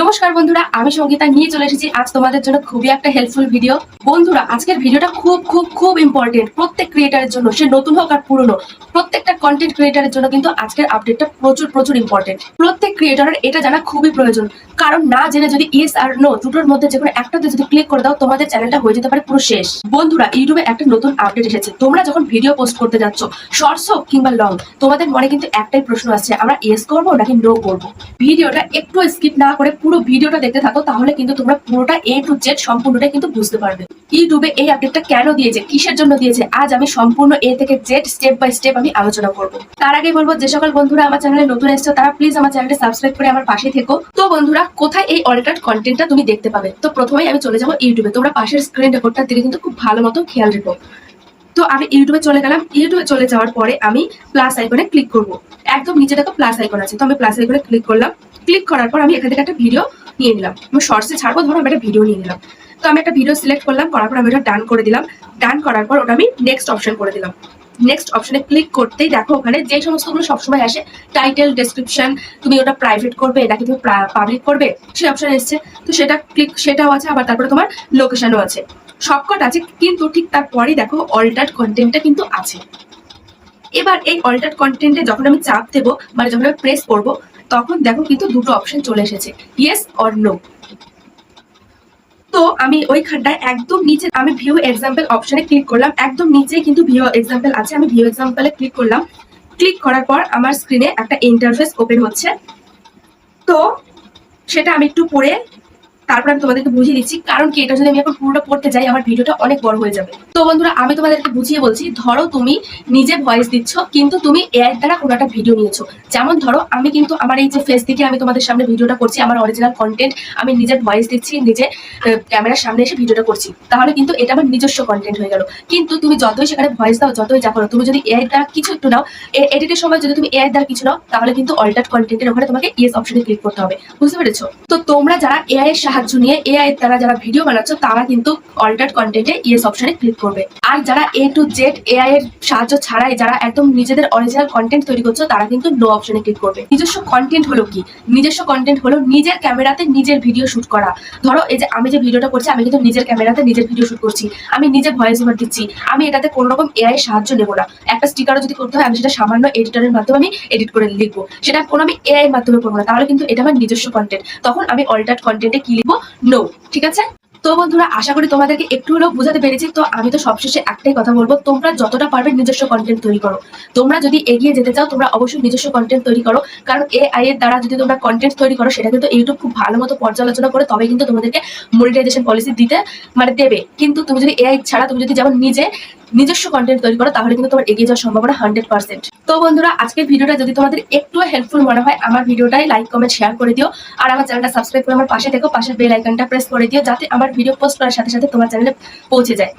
নমস্কার বন্ধুরা, আমি সঙ্গীতা নিয়ে চলে এসেছি। আজ তোমাদের জন্য খুবই একটা হেল্পফুল ভিডিও বন্ধুরা, আজকের ভিডিওটা খুব খুব খুব ইম্পর্টেন্ট প্রত্যেক ক্রিয়েটারের জন্য, সে নতুন হোক আর পুরনো, প্রত্যেকটা কন্টেন্ট ক্রিয়েটারের জন্য কিন্তু আজকের আপডেটটা প্রচুর প্রচুর ইম্পর্টেন্ট প্রত্যেক ক্রিয়েটারের এটা জানা খুবই প্রয়োজন। কারণ না জেনে যদি ইয়েস আর নো দুটোর মধ্যে যে কোনো একটাতে যদি ক্লিক করে দাও, তোমাদের চ্যানেলটা হয়ে যেতে পারে পুরো শেষ। বন্ধুরা, ইউটিউবে একটা নতুন আপডেট এসেছে। তোমরা যখন ভিডিও পোস্ট করতে যাচ্ছ শর্টস হোক কিংবা লং তোমাদের মনে কিন্তু একটাই প্রশ্ন আসছে, আমরা ইয়েস করব নাকি নো করব? ভিডিওটা একটু স্কিপ না করে পুরো ভিডিওটা দেখতে থাকো, তাহলে কিন্তু তোমরা পুরোটা এ টু জেড সম্পূর্ণটা কিন্তু বুঝতে পারবে। ইউটিউবে এই আপডেটটা কেন দিয়েছে, কিসের জন্য দিয়েছে, আজ আমি সম্পূর্ণ এ থেকে জেড স্টেপ বাই স্টেপ আমি আলোচনা করব। তার আগে বলব, যে সকল বন্ধুরা আমার চ্যানেলে নতুন এসেছ, তারা প্লিজ আমার চ্যানেলটা সাবস্ক্রাইব করে আমার পাশে থেকো। তো বন্ধুরা, কোথায় এই অল্টার কন্টেন্টটা তুমি দেখতে পাবে? তো প্রথমেই আমি চলে যাব ইউটিউবে তোমরা পাশের স্ক্রিন রেকর্ডটার দিকে কিন্তু খুব ভালো মতো খেয়াল রেখো। তো আমি ইউটিউবে চলে গেলাম। ইউটিউবে চলে যাওয়ার পরে আমি প্লাস আইকনে ক্লিক করব। একদম নিচে দেখো প্লাস আইকন আছে। তো আমি প্লাস আইকনে ক্লিক করলাম। ক্লিক করার পর আমি এখান থেকে একটা ভিডিও নিয়ে নিলাম। আমি শর্টসে ছাড়বো, ধরো আমি একটা ভিডিও নিয়ে নিলাম। তো আমি একটা ভিডিও সিলেক্ট করলাম, করার পর আমি ওটা ডান করে দিলাম। ডান করার পর ওটা আমি নেক্সট অপশন করে দিলাম। নেক্সট অপশনে ক্লিক করতেই দেখো ওখানে যে সমস্তগুলো সবসময় আসে টাইটেল ডেসক্রিপশন তুমি ওটা প্রাইভেট করবে নাকি তুমি পাবলিক করবে সেই অপশন এসছে। তো সেটা ক্লিক সেটাও আছে, আবার তারপরে তোমার লোকেশনও আছে। সবকট আছে, কিন্তু ঠিক তারপরেই দেখো অল্টার কন্টেন্টটা কিন্তু আছে। এবার এই অল্টার কন্টেন্টে যখন আমি চাপ দেবো মানে যখন আমি প্রেস করব, তখন দেখো কিন্তু দুটো অপশন চলে এসেছে ইয়েস অর নো তো আমি ওইখানটায় একদম নিচে, আমি ভিউ এক্সাম্পল অপশনে ক্লিক করলাম, একদম নিচে কিন্তু ভিউ এক্সাম্পল আছে, আমি ভিউ এক্সাম্পলে ক্লিক করলাম। ক্লিক করার পর আমার স্ক্রিনে একটা ইন্টারফেস ওপেন হচ্ছে। তো সেটা আমি একটু পড়ে তারপর আমি তোমাদেরকে বুঝিয়ে দিচ্ছি, কারণ কি, এটা যদি আমি এখন পুরোটা পড়তে যাই, আমার ভিডিওটা অনেক বড় হয়ে যাবে। তো বন্ধুরা, আমি তোমাদেরকে বুঝিয়ে বলছি, ধরো তুমি নিজে ভয়েস দিচ্ছ, কিন্তু তুমি এআই দ্বারা কোনো একটা ভিডিও নিয়েছো। যেমন ধরো, আমি কিন্তু আমার এই যে ফেস দিকে আমি তোমাদের সামনে ভিডিওটা করছি, আমার অরিজিনাল কন্টেন্ট আমি নিজের ভয়েস দিচ্ছি, নিজে ক্যামেরার সামনে এসে ভিডিওটা করছি। তাহলে কিন্তু এটা আমার নিজস্ব কন্টেন্ট হয়ে গেল। কিন্তু তুমি যতই সেখানে ভয়েস দাও, যতই যা করো, তুমি যদি এআই দ্বারা কিছু একটু নাও এডিটের সময় যদি তুমি এআই দ্বারা কিছু নাও, তাহলে কিন্তু অল্টার কন্টেন্টের ওখানে তোমাকে ইয়েস অপশনে ক্লিক করতে হবে। বুঝতে পেরেছ? তো তোমরা যারা এআই এর সাহায্য নিয়ে এআই এর দ্বারা যারা ভিডিও বানাচ্ছ, তারা কিন্তু অল্টার কন্টেন্টে ইয়েস অপশনে ক্লিক করবে। আর যারা এ টু জেড এআই এর সাহায্য ছাড়াই যারা একদম নিজেদের অরিজিনাল কন্টেন্ট তৈরি করছ, তারা কিন্তু নো অপশনে ক্লিক করবে। নিজস্ব কন্টেন্ট হলো কি? নিজস্ব কন্টেন্ট হলো নিজের ক্যামেরাতে নিজের ভিডিও শুট করা। ধরো এই যে আমি যে ভিডিওটা করছি, আমি কিন্তু নিজের ক্যামেরাতে নিজের ভিডিও শুট করছি। আমি নিজে ভয়েস ওভার দিচ্ছি। আমি এটাতে কোনো রকম এআই সাহায্য নেব না। একটা স্টিকারও যদি করতে হয়, আমি সেটা সামান্য এডিটরের মাধ্যমে আমি এডিট করে লিখব। সেটা কোনো আমি এআই মাধ্যমে করব না। তাহলে কিন্তু এটা আমার নিজস্ব কন্টেন্ট তখন আমি অল্টার কন্টেন্টে কি লিখব নো ঠিক আছে? তো বন্ধুরা, আশা করি তোমাদেরকে একটু হলেও বোঝাতে পেরেছি। তো আমি তো সবশেষে একটাই কথা বলব, তোমরা যতটা পারবে নিজস্ব কন্টেন্ট তৈরি করো। তোমরা যদি এগিয়ে যেতে চাও, তোমরা অবশ্যই নিজস্ব কন্টেন্ট তৈরি করো। কারণ এ আই এর দ্বারা যদি তোমরা কন্টেন্ট তৈরি করো, সেটা কিন্তু ইউটিউব খুব ভালো মতো পর্যালোচনা করে তবে কিন্তু তোমাদেরকে মনিটাইজেশন পলিসি দিতে মানে দেবে। কিন্তু তুমি যদি এআই ছাড়া, তুমি যদি যেমন নিজে নিজস্ব কন্টেন্ট তৈরি করো, তাহলে কিন্তু তোমার এগিয়ে যাওয়ার সম্ভাবনা হান্ড্রেড পার্সেন্ট তো বন্ধুরা, আজকের ভিডিওটা যদি তোমাদের একটু হেল্পফুল মনে হয়, আমার ভিডিওটাই লাইক কমেন্ট শেয়ার করে দিও। আর আমার চ্যানেলটা সাবস্ক্রাইব করে আমার পাশে থেকো পাশের বেল আইকনটা প্রেস করে দিও, যাতে আমার ভিডিও পোস্ট করার সাথে সাথে তোমার চ্যানেলে পৌঁছে যায়।